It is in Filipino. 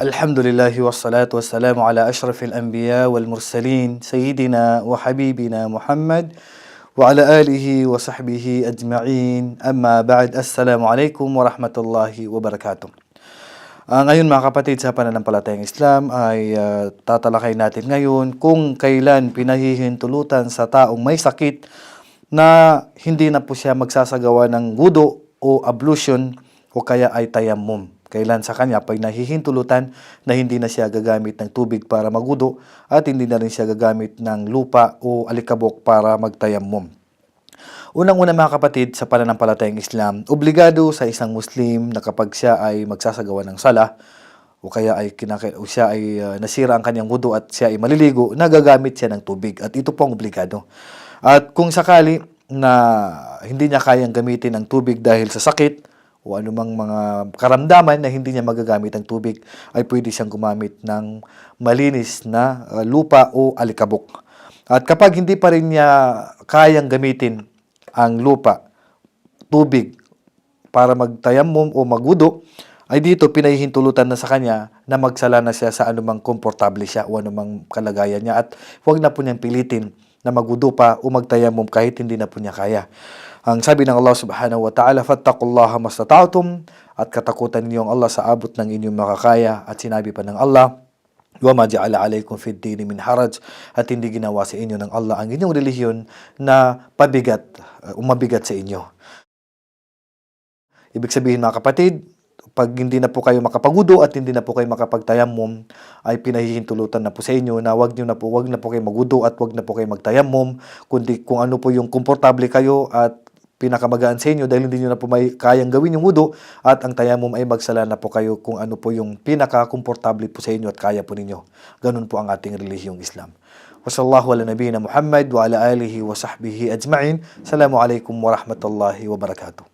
الحمد لله والصلاة والسلام على أشرف الأنبياء والمرسلين سيدنا وحبيبنا محمد وعلى آله وصحبه أجمعين أما بعد السلام عليكم ورحمة الله وبركاته Ah, ngayon mga kapatid sa pananampalatayang Islam ay ah, tatalakay natin ngayon kung kailan pinahihintulutan sa taong may sakit na hindi na po siya magsasagawa ng wudo o ablution o kaya ay tayammum. Kailan sa kanya pag nahihintulutan na hindi na siya gagamit ng tubig para magudo at hindi na rin siya gagamit ng lupa o alikabok para magtayammum. Unang-una mga kapatid sa pananampalatayang Islam, obligado sa isang Muslim na kapag siya ay magsasagawa ng sala o kaya ay kinaka- o siya ay uh, nasira ang kanyang wudu at siya ay maliligo, nagagamit siya ng tubig at ito po ang obligado. At kung sakali na hindi niya kayang gamitin ang tubig dahil sa sakit o anumang mga karamdaman na hindi niya magagamit ang tubig, ay pwede siyang gumamit ng malinis na uh, lupa o alikabok. At kapag hindi pa rin niya kayang gamitin ang lupa, tubig para magtayammum o magudo, ay dito pinahihintulutan na sa kanya na magsala na siya sa anumang komportable siya o anumang kalagayan niya at huwag na po niyang pilitin na magudo pa o magtayammum kahit hindi na po niya kaya. Ang sabi ng Allah subhanahu wa ta'ala, fattakullaha mastata'tum at katakutan niyo ang Allah sa abot ng inyong makakaya at sinabi pa ng Allah, wa ma ja'ala alaykum fid dini min haraj at hindi ginawa sa inyo ng Allah ang inyong relihiyon na pabigat uh, umabigat sa inyo. Ibig sabihin mga kapatid, pag hindi na po kayo makapagudo at hindi na po kayo makapagtayammum, ay pinahihintulutan na po sa inyo na wag niyo na po wag na po kayo magudo at wag na po kayo magtayammum, kundi kung ano po yung komportable kayo at pinakamagaan sa inyo dahil hindi nyo na po may kayang gawin yung wudo at ang tayamum ay magsala na po kayo kung ano po yung pinaka-komportable po sa inyo at kaya po ninyo. Ganun po ang ating relihiyong Islam. Wasallahu ala nabiyina Muhammad wa ala alihi wa sahbihi ajma'in. Assalamu alaikum wa rahmatullahi wa barakatuh.